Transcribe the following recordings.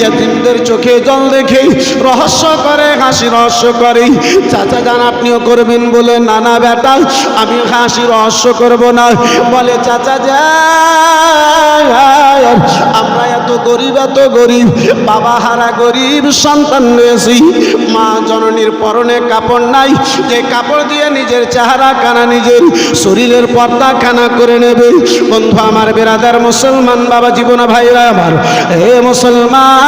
ইয়াতিমদের চোখে জল দেখে রহস্য করে, হাসি রহস্য করে। চাচা যান, আপনিও করবেন বলে, নানা বেটা, আমি হাসি রহস্য করব না। বলে, চাচা যান, আমরা এত গরিব এত গরিব, বাবা হারা গরিব, সন্তান রয়েছি। মা জননীর পরনে কাপড় নাই, যে কাপড় দিয়ে নিজের চেহারা কানা, নিজের শরীরের পর্দা খানা করে নেবে। বন্ধু আমার বেরাদার মুসলমান বাবা, জীবন ভাইরা আমার হে মুসলমান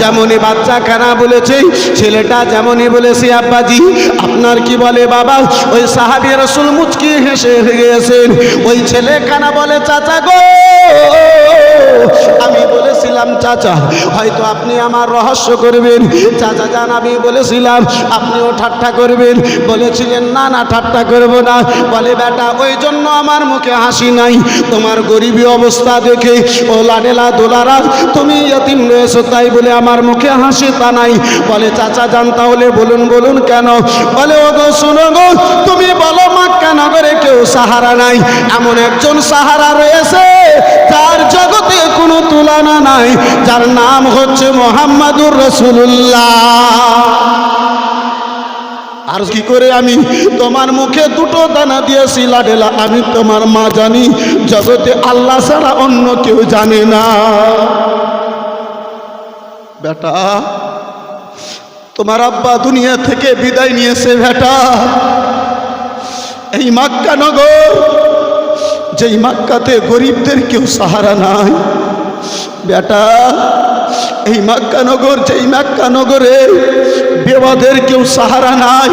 যেমনই বাচ্চা খানা বলেছে, ছেলেটা যেমনই বলেছে, আব্বাজি, আপনার কি বলে বাবা? ওই সাহাবি রসুল মুচকি হেসে গিয়েছেন। ওই ছেলে খানা বলে, চাচা গো, আমি বলেছিলাম, চাচা, হয়তো আপনি আমার রহস্য করবেন। চাচা যান আমি বলেছিলাম আপনিও ঠাট্টা করবেন। বলেছিলেন, না না, ঠাট্টা করব না। বলে, বেটা, ওই জন্য আমার মুখে হাসি নাই। তোমার গরিবী অবস্থা দেখে, ও লাডেলা দোলারা, তুমি ইয়তিম রয়েছো তাই বলে, আমার মুখে হাসি তা নাই। বলে, চাচা যান তাহলে, বলুন বলুন কেন? বলে ও গো শুনো গো, তুমি বলো, মাক্কা নগরে কেউ সাহারা নাই? এমন একজন সাহারা রয়েছে তার জগতে কোনো তুলনা নাই, যার নাম হচ্ছে মোহাম্মদুর রসুল্লাহ আর কি করে আমি তোমার মুখে দুটো দানা দিয়েছি লাডেলা আমি তোমার মা জানি, জগতে আল্লাহ ছাড়া অন্য কেউ জানে না। বেটা। তোমার আব্বা দুনিয়া থেকে বিদায় নিয়েছে বেটা। এই মাক্কা নগর, যেই মাক্কাতে গরিবদের কেউ সাহারা নাই। বেটা, এই মাক্কা নগর, যেই মাক্কা নগরে বেবাদের কেউ সাহারা নাই।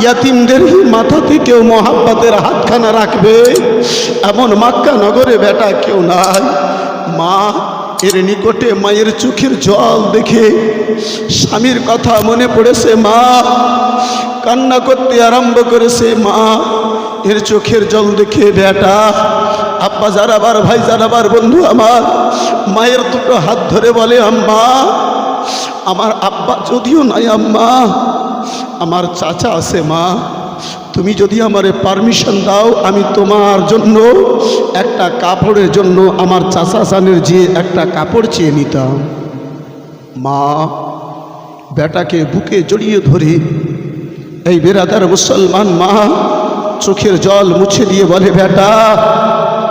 ইয়াতিমদের মাথাতে কেউ মহাব্বাতের হাতখানা রাখবে। এমন মাক্কা নগরে বেটা কেউ নাই। মা এর নিকটে মায়ের চোখের জল দেখে স্বামীর কথা মনে পড়েছে মা, কান্না করতে আরম্ভ করেছে মা, এর চোখের জল দেখে বেটা, আব্বা যারাবার ভাই যারাবার বন্ধু আমার, মায়ের দুটো হাত ধরে বলে, আম্মা, আমার আব্বা যদিও নাই আম্মা, আমার চাচা আছে মা তুমি যদি আমারে পারমিশন দাও, আমি তোমার জন্য একটা কাপড়ের জন্য আমার চাচা চানের যে একটা কাপড় চেয়ে নিতাম। মা, বেটাকে বুকে জড়িয়ে ধরে এই বেরাদার মুসলমান মা, চোখের জল মুছে দিয়ে বলে, বেটা,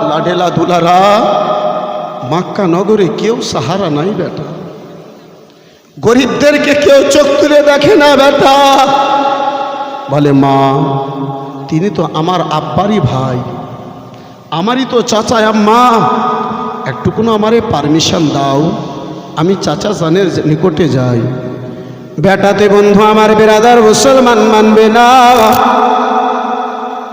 লাডেলা দুলারা, মাক্কা নগরে কেউ সাহারা নাই বেটা। গরিবদেরকে কেউ চোখ তুলে দেখে না বেটা। বলে, মা, তিনি তো আমার আব্বারই ভাই। আমারই তো চাচা, আম্মা। একটুকুনো আমারে পারমিশন দাও। আমি চাচা জানের নিকটে যাই। বেটাতে বন্ধু, আমার বেরাদার মুসলমান মানবে না।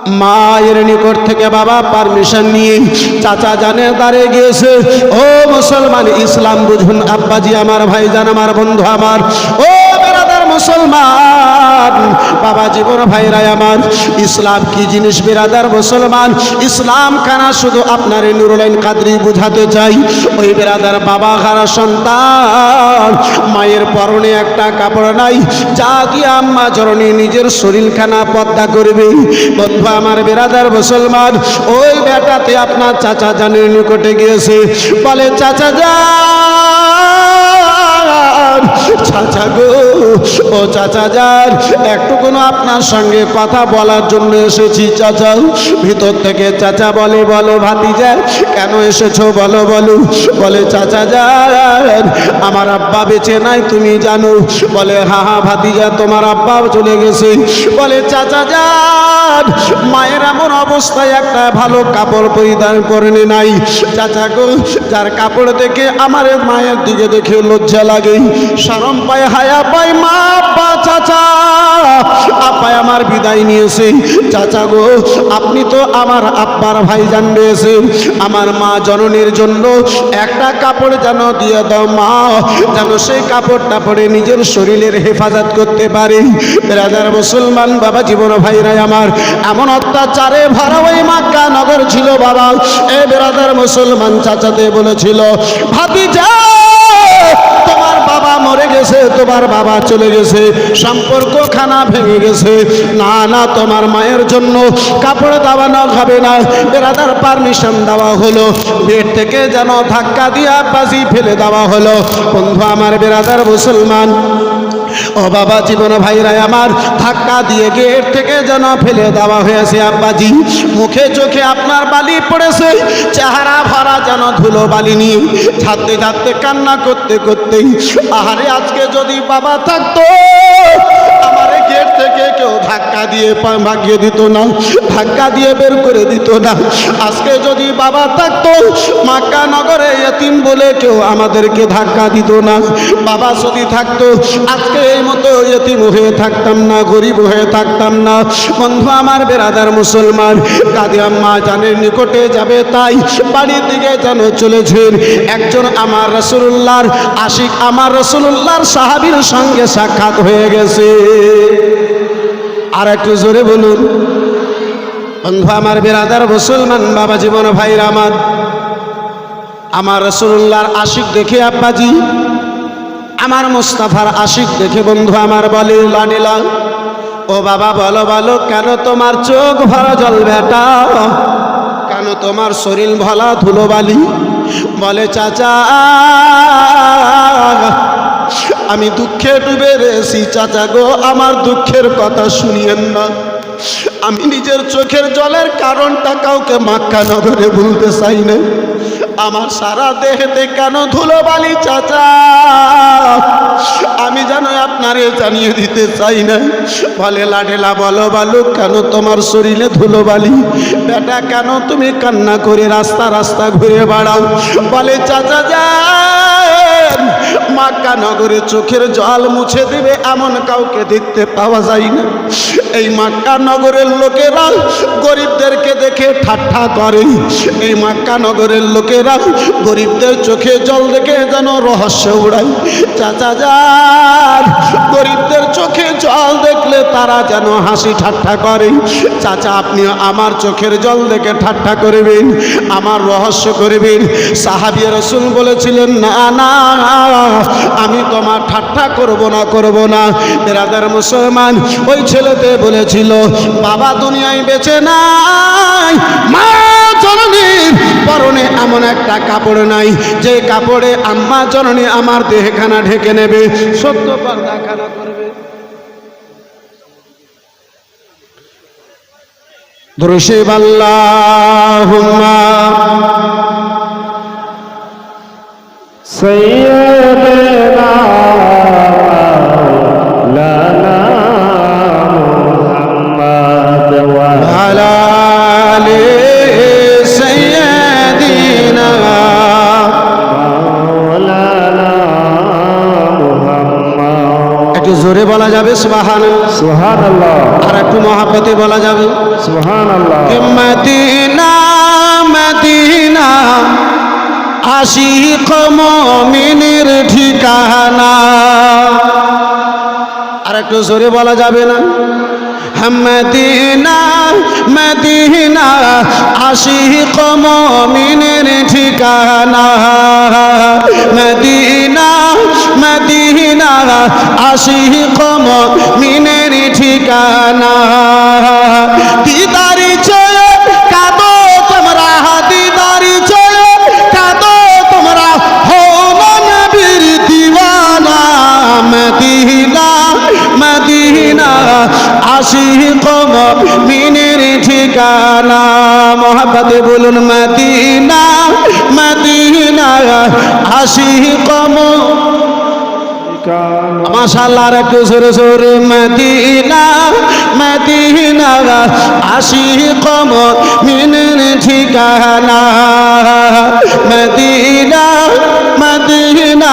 মায়ের নিকট থেকে বাবা পারমিশন নিয়ে চাচা জানের দ্বারে গিয়েছে। ও মুসলমান, ইসলাম বুঝুন, আব্বাজি আমার ভাই ভাইজান, আমার বন্ধু আমার। ও বেরাদার মুসলমান জীবন ভাইরাই আমার। ইসলাম কি জিনিস, বেরাদার মুসলমান? ইসলাম খানা শুধু আপনার নুরুলাইন কাদরি বুঝাতে চাই। ওই বেরাদার বাবা খানা সন্তান। মায়ের পরনে একটা কাপড় নাই। যা কি আম্মা জরনি নিজের শরীরখানা পদ্মা করবে। বন্ধু আমার বেরাদার মুসলমান, ওই বেটাতে আপনার চাচা জানের নিকটে গিয়েছে। বলে, চাচা যা! চাচা গো, ও চাচা যান। একটু কোনো আপনার সঙ্গে কথা বলার জন্য এসেছি চাচা। ভিতর থেকে চাচা বলে, বলো ভাতিজা, কেন এসেছ? বলো বলো। বলে, চাচা যান, আমার আব্বা বেঁচে নাই, তুমি জানো। বলে, হা হা, ভাতিজা, তোমার আব্বা চলে গেছে। বলে, চাচা যান, মায়ের এমন অবস্থায় একটা ভালো কাপড় পরিধান করেনি নাই। চাচা গো, যার কাপড় দেখে আমার মায়ের দিকে দেখে লজ্জা লাগে। সরম পায় হায়া পায় মা আব্বা চাচা। আপায় আমার বিদায় নিয়েছে। চাচা গো, আপনি তো আমার আব্বার ভাই জান রয়েছে আমার মা জননীর জন্য একটা কাপড় যেন দিয়ে দাও মা, যেন সেই কাপড়টা পরে নিজের শরীরের হেফাজত করতে পারে। রাজার মুসলমান, বাবা জীবন ভাইরাই আমার, এমন অত্যাচারে ভরা ওই মাক্কা নগর ছিল বাবা। এ বেরাদার মুসলমান, চাচাতে বলেছিল ভাবি যা তোমার বাবা মরে গেছে, তোমার বাবা চলে গেছে সম্পর্ক খানা ভেঙে গেছে। না না, তোমার মায়ের জন্য কাপড় দাবানো হবে না বেড়াদার পারমিশন দেওয়া হলো। বেড থেকে যেন ধাক্কা দিয়া বাজি ফেলে দেওয়া হলো। বন্ধু, আমার বেড়াদার মুসলমান ও বাবা, জীবন ভাইরা আমার, ধাক্কা দিয়ে গেট থেকে যেন ফেলে দেওয়া হয়েছে আব্বাজি। মুখে চোখে আপনার বালি পড়েছে, চেহারা ভরা যেন ধুলো বালি নিয়ে ছাড়তে ছাড়তে কান্না করতে করতেই, আহারে আজকে যদি বাবা থাকতো, আমার থেকে কেউ ধাক্কা দিয়ে ভাগিয়ে দিত না, ধাক্কা দিয়ে বের করে দিত না। আজকে যদি বাবা থাকতো, মাক্কা নগরে এতিম বলে কেউ আমাদেরকে ধাক্কা দিত না। বাবা যদি থাকতো, আজকে এই মতো এতিম হয়ে থাকতাম না, গরিব হয়ে থাকতাম না। বন্ধু, আমার বেরাদার মুসলমান, কাদি আম্মা জানের নিকটে যাবে তাই বাড়ির দিকে যেন চলেছেন একজন আমার রসুল্লাহর আশিক, আমার রসুল্লাহর সাহাবীর সঙ্গে সাক্ষাৎ হয়ে গেছে। আর একটু জোরে বলুন। বন্ধু, আমার বেরাদার মুসলমান বাবা জীবন ভাইরা আমার আমার রসুল্লাহর আশিক দেখে আব্বাজি, আমার মুস্তাফার আশিক দেখে বন্ধু আমার বলে লানিলা ও বাবা বলো বলো, কেন তোমার চোখ ভরা জল বেটা? কেন তোমার শরীর ভলা ধুলোবালি? বলে, চাচা আমি দুঃখে ডুবে রয়েছি, চাচা গো, আমার দুঃখের কথা শুনিয়েন না। আমি নিজের চোখের জলের কারণটা কাউকে মাক্কা নগরে ভুলতে চাই না আমার সারা দেহেতে কেন ধুলোবালি, চাচা? আমি যেন আপনারে জানিয়ে দিতে চাই না বলে, লাডেলা, বলো বালু কেন তোমার শরীরে ধুলোবালি? বেটা, কেন তুমি কান্না করে রাস্তা রাস্তা ঘুরে বেড়াও? বলে, চাচা যান মাক্কা নগরে চোখের জল মুছে দিবে এমন কাউকে দেখতে পাওয়া যায় না এই মাক্কা নগরের লোকেরা গরিবদেরকে দেখে ঠাট্টা করে। এই মাক্কা নগরের লোকেরা গরিবদের চোখে জল দেখে যেন রহস্য উড়ায়। চাচা যার, গরিবদের চোখে জল দেখলে তারা যেন হাসি ঠাট্টা করে। চাচা, আপনি আমার চোখের জল দেখে ঠাট্টা করবেন, আমার রহস্য করবেন। সাহাবি রসুল বলেছিলেন, না না, আমি তোমার ঠাট্টা করব না করব না। বেরাদার মুসলমান, ওই ছেলেতে বলেছিল, বাবা দুনিয়ায় বেঁচে নাই, মা জননীর পরনে এমন একটা কাপড় নাই, যে কাপড়ে আম্মা জননী আমার দেহখানা ঢেকে নেবে, সত্য পর্দাখানা করবে? দৃশিব আল্লাহ সৈয়দ সুবাহান সুহান আর একটু মহাপতে বলা যাবে? সুহান আল্লাহ মদিনা মদিনা আশিক মমিনের ঠিকানা। আর একটু জোরে বলা যাবে না? মদিনা মদিনা, আশিক মমিনের ঠিকানা। মদিনা মদিনা, আশিক মমিনের ঠিকানা। দিদারি চয়ে কাদো তোমরা, দিদারি চয়ে কাদো তোমরা হো নবীর দিওয়ানা। মদিনা মদিনা আশিক মিনের ঠিকানা। মোহাম্মদে বলুন মদিনা মদিনা আশিক মাশাল্লাহ একটু সরে সরে মদিনা মদিনা আশিক মিনের ঠিকানা। মদিনা মদিনা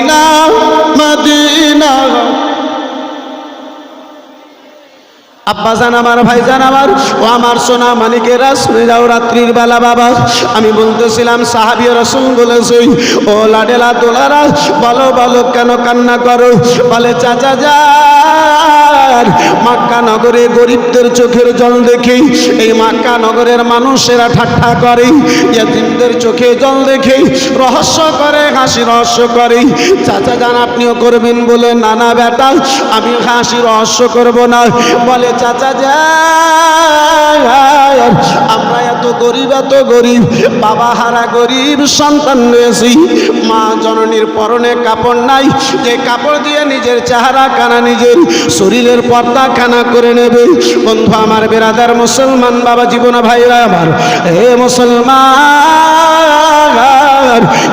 আব্বা জান আমার ভাই জান আমার, ও আমার সোনা মানিকেরা শুনে যাও রাত্রির বেলা বাবা। আমি বলতেছিলাম, সাহাবি রসুল বলেছি ও লাডেলা দোলারা, বলো বলো কেন কান্না করো? বলে, চাচা যার, মাক্কা নগরে গরিবদের চোখের জল দেখে, এই মাক্কা নগরের মানুষেরা ঠাট্টা করে ইয়াতিমদের চোখে জল দেখে, রহস্য করে, হাসি রহস্য করে। চাচা যান, আপনিও করবেন বলে নানা বেটা, আমি হাসি রহস্য করব না। বলে, চাচা যান আমরা এত গরিব এত গরিব। বাবা হারা গরিব, সন্তান রয়েছি। মা জননীর পরনে কাপড় নাই। যে কাপড় দিয়ে নিজের চেহারা কানা নিজের, শরীরের পর্দা খানা করে নেবে। বন্ধু আমার বেরাদার মুসলমান বাবা, জীবন ভাইরা আমার। হে মুসলমান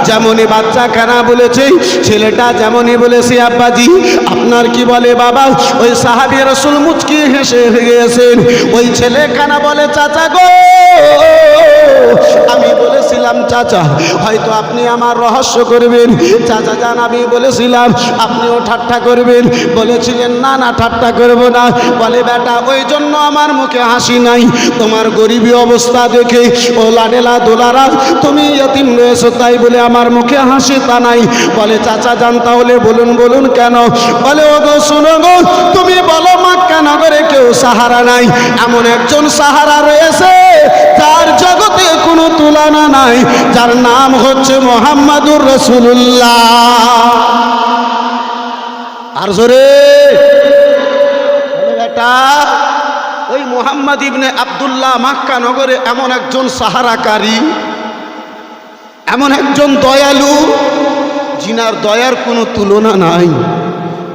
যেমনই বাচ্চা খানা বলেছে, ছেলেটা যেমনই বলেছে, আব্বাজি, আপনার কি বলে বাবা? ওই সাহাবি রসুল মুচকি হেসে গিয়েছেন। ওই ছেলে খানা বলে, চাচা গো, আমি বলেছিলাম, চাচা, হয়তো আপনি আমার রহস্য করবেন। চাচা যান, আমি বলেছিলাম, আপনিও ঠাট্টা করবেন। বলেছিলেন, না না, ঠাট্টা করব না। বলে, বেটা, ওই জন্য আমার মুখে হাসি নাই। তোমার গরিবী অবস্থা দেখে, ও লাডেলা দোলারা, তুমি ইয়তিম রয়েছো তাই বলে আমার মুখে হাসি তা নাই। বলে, চাচা যান তাহলে বলুন বলুন কেন? বলে ও গো শুনো গো, তুমি বলো, মাক্কা নগরে কেউ সাহারা নাই। এমন একজন সাহারা রয়েছে, যার জগতে কোনো তুলনা নাই, যার নাম হচ্ছে মোহাম্মদুর রসুল্লাহ আর জোরে বেটা, ওই মোহাম্মদ ইবনে আব্দুল্লাহ মাক্কা নগরে এমন একজন সাহারাকারী এমন একজন দয়ালু, জিনার দয়ার কোনো তুলনা নাই,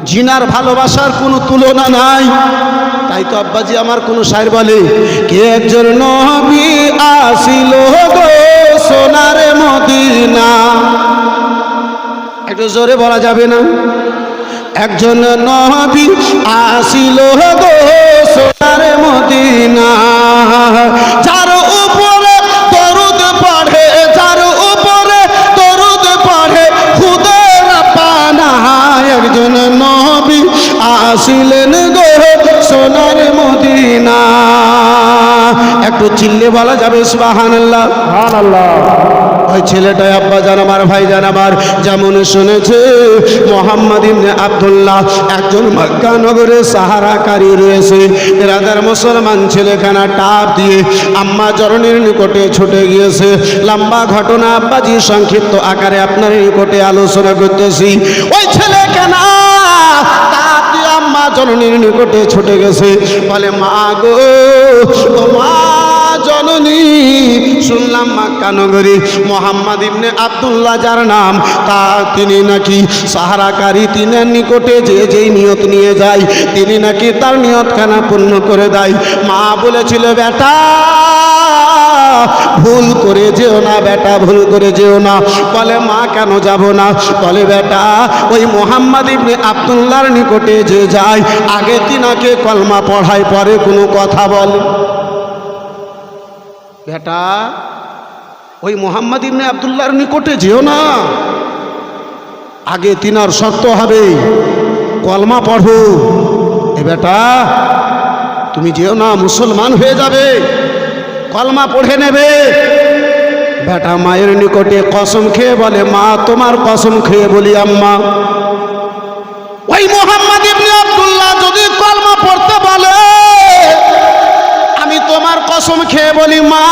জিনার ভালোবাসার কোনো তুলনা নাই। তাই তো আব্বাজি আমার কোন শায়ের বলে, কে একজন নবী আসিল গো সোনার মদিনা? একটু জোরে বলা যাবে না? একজন নবী আসিল গো সোনার মদিনা, যার বলা যাবে সুবহানাল্লাহ। ওই ছেলেটা আব্বা জান আমার ভাই জান আমার যেমন শুনেছে মোহাম্মদ ইবনে আব্দুল্লাহ একজন মক্কা নগরে সাহারাকারী রয়েছে। রাজার মুসলমান ছেলেখানা টাপ দিয়ে আম্মা চরণের নিকটে ছুটে গিয়েছে। লম্বা ঘটনা আব্বাজি সংক্ষিপ্ত আকারে আপনার নিকটে আলোচনা করতেছি। ওই ছেলেখানা টাপ দিয়ে আম্মা জননীর নিকটে ছুটে গেছে। বলে মা গো মা জননী। শুনলাম মাক্কা নগরী, মোহাম্মদ ইবনে আব্দুল্লাহ যার নাম, তা তিনি নাকি সাহারাকারী তিনের নিকটে যে যেই নিয়ত নিয়ে যায়, তিনি নাকি তার নিয়তখানা পূর্ণ করে দেয়। মা বলেছিল, বেটা, ভুল করে যেও না, বেটা, ভুল করে যেও না। বলে, মা, কেন যাব না? বলে, বেটা, ওই মোহাম্মদ ইবনে আব্দুল্লাহর নিকটে যে যায়, আগে তিনাকে কলমা পড়ায়, পরে কোনো কথা বলে। বেটা, ওই মোহাম্মদ ইবনে আব্দুল্লাহর নিকটে যেও না। আগে তিনার শর্ত হবে, কলমা পড়ো। এ বেটা, তুমি যেও না, মুসলমান হয়ে যাবে, কলমা পড়ে নেবে। বেটা, মায়ের নিকটে কসম খেয়ে বলে, মা, তোমার কসম খেয়ে বলি, আম্মা। ওই মোহাম্মদ ইবনে আব্দুল্লাহ যদি কলমা কসম খেয়ে বলি, মা,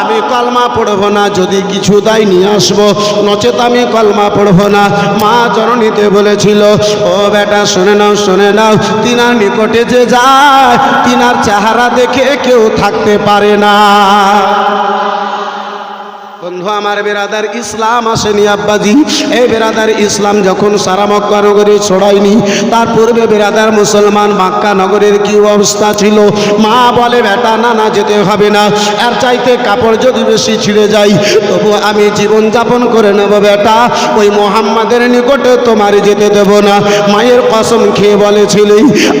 আমি কলমা পড়ব না, যদি কিছু দায় নিয়ে আসব। নচেত আমি কলমা পড়ব না। মা জননীতে বলেছিল, ও বেটা, শুনে নাও শুনে নাও, তিনার নিকটে যে যায়, তিনার চেহারা দেখে কেউ থাকতে পারে না। বন্ধু, আমার বেরাদার ইসলাম আসেনি আব্বাজি। এই বেরাদার ইসলাম যখন সারা মক্কা নগরে ছড়ায়নি, তার পূর্বে বেরাদার মুসলমান মাক্কা নগরের কি অবস্থা ছিল? মা বলে, বেটা, না না, যেতে হবে না। এর চাইতে কাপড় যদি বেশি ছিঁড়ে যায়, তবু আমি জীবন যাপন করে নেব, বেটা। ওই মোহাম্মদের নিকটে তোমার যেতে দেব না। মায়ের কসম খেয়ে বলেছিলি,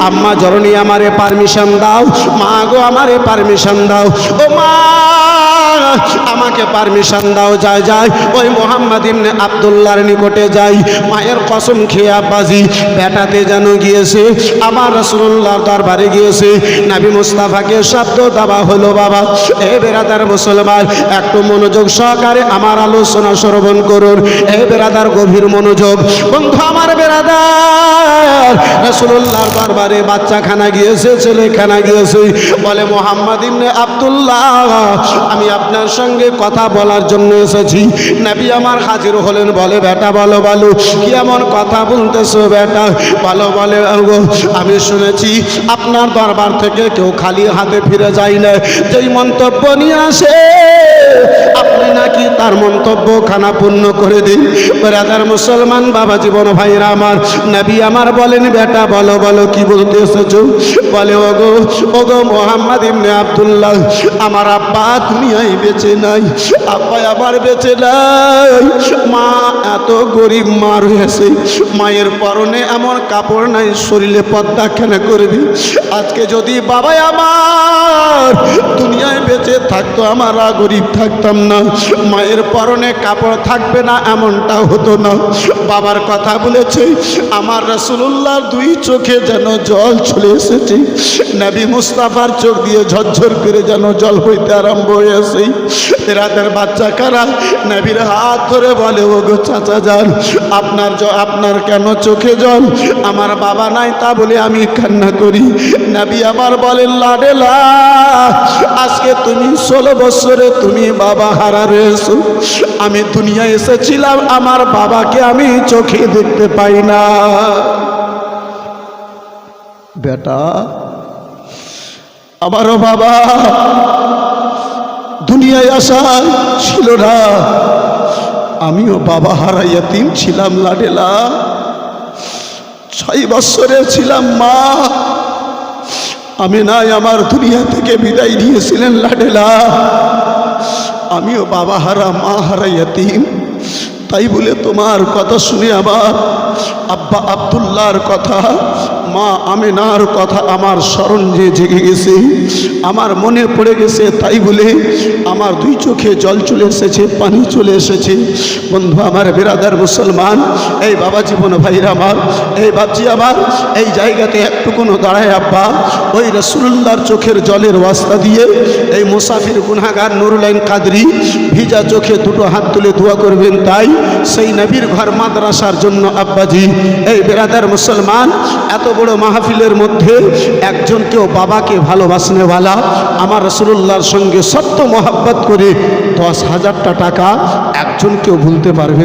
আম্মা জরনি আমারে পারমিশন দাও। মা গো, আমারে পারমিশন দাও। ও মা, আমাকে আমাকে পারমিশন দাও যায় যায় ওই মোহাম্মদ ইবনে আবদুল্লাহর নিকটে যাই। মায়ের কসম খেয়ে আব্বাজি, বেটাতে যেন গিয়েছে আমার রসুল্লাহ দরবারে গিয়েছে। নাবি মুস্তাফাকে শব্দ দেওয়া হলো, বাবা। এ বেরাদার মুসলমান, একটু মনোযোগ সহকারে আমার আলোচনা শ্রবণ করুন। এ বেরাদার গভীর মনোযোগ। বন্ধু, আমার বেরাদার রসুল্লাহর দরবারে বাচ্চাখানা গিয়েছে, ছেলেখানা গিয়েছে। বলে, মোহাম্মদ ইবনে আব্দুল্লাহ, আমি আপনার সঙ্গে কথা বলার জন্য এসেছি। নাবি আমার হাজির হলেন, বলে, বেটা, বলো বলো, কি এমন কথা বলতেছো, বেটা? বলো, বলে আমি শুনেছি আপনার দরবার থেকে কেউ খালি হাতে ফিরে যায় না। যেই মন্তব্য নিয়ে আসে, আপনি নাকি তার মন্তব্য খানা পূর্ণ করে দিন। রাজার মুসলমান, বাবা জীবন ভাইরা আমার, নবী আমার বলেন, বেটা, বলো বলো, কি বলতে এসেছ বলে, ওগো ওগো মোহাম্মদ ইবনে আব্দুল্লাহ, আমার আব্বা দুনিয়ায় বেঁচে নাই। আব্বা আবার বেঁচে নাই মা এত গরিব মা রয়েছে। মায়ের পরনে এমন কাপড় নাই, শরীরে পদ্মা কেন করবি? আজকে যদি বাবা আমার দুনিয়ায় বেঁচে থাকতো, আমরা গরিব থাকতাম না। মায়ের পরনে কাপড় থাকবে না এমনটা হতো না। বাবার কথা বলেছে, আমার রসুল্লাহর দুই চোখে যেন জল চলে এসেছে। নবী মুস্তাফার চোখ দিয়ে ঝরঝর করে যেন জল হইতে আরম্ভ হয়েছে। রাতের বাচ্চা কারা? নবীর হাত ধরে বলে ও গো চাচা যান, আপনার আপনার কেন চোখে জল? আমার বাবা নাই তা বলে আমি কান্না করি। নবী আবার বলেন লাডেলা আজকে তুমি ষোলো বছরে তুমি বাবা হারা রয়েছো। আমি দুনিয়া এসেছিলাম, আমার বাবাকে আমি চোখে দেখতে পাই না। বেটা, আমারও বাবা দুনিয়ায় আসা ছিল না। আমিও বাবা হারাইয়া তিন ছিলাম লাডেলা। ছয় বৎসরের ছিলাম মা। আমি নাই আমার দুনিয়া থেকে বিদায় দিয়েছিলেন লাডেলা। আমিও বাবা হারা, মা হারা ইয়াতিম। তাই বলে তোমার কথা শুনে আমার আব্বা আবদুল্লাহর কথা মা, আমিনার কথা আমার স্মরণ যে জেগে গেছে, আমার মনে পড়ে গেছে তাই বলে আমার দুই চোখে জল চলে এসেছে, পানি চলে এসেছে। বন্ধু আমার বেরাদার মুসলমান, এই বাবা জীবন ভাইরা আমার, এই বাপজি আমার, এই জায়গাতে একটুকুনো দাঁড়ায় আব্বা, ওই রসুল্লাহর চোখের জলের ওয়াস্তা দিয়ে এই মুসাফির গুনাগার নুরুলাইন কাদরি ভিজা চোখে দুটো হাত তুলে দোয়া করবেন তাই সেই নবীর ঘর মাদ্রাসার জন্য আব্বাজি, এই বেরাদার মুসলমান, এত বড় মাহফিলের মধ্যে একজন কেউ বাবাকে ভালোবাসনেওয়ালা আমার রসুল্লাহর সঙ্গে সত্য মহাব্বত করে দশ হাজারটা টাকা একজন কেউ ভুলতে পারবে।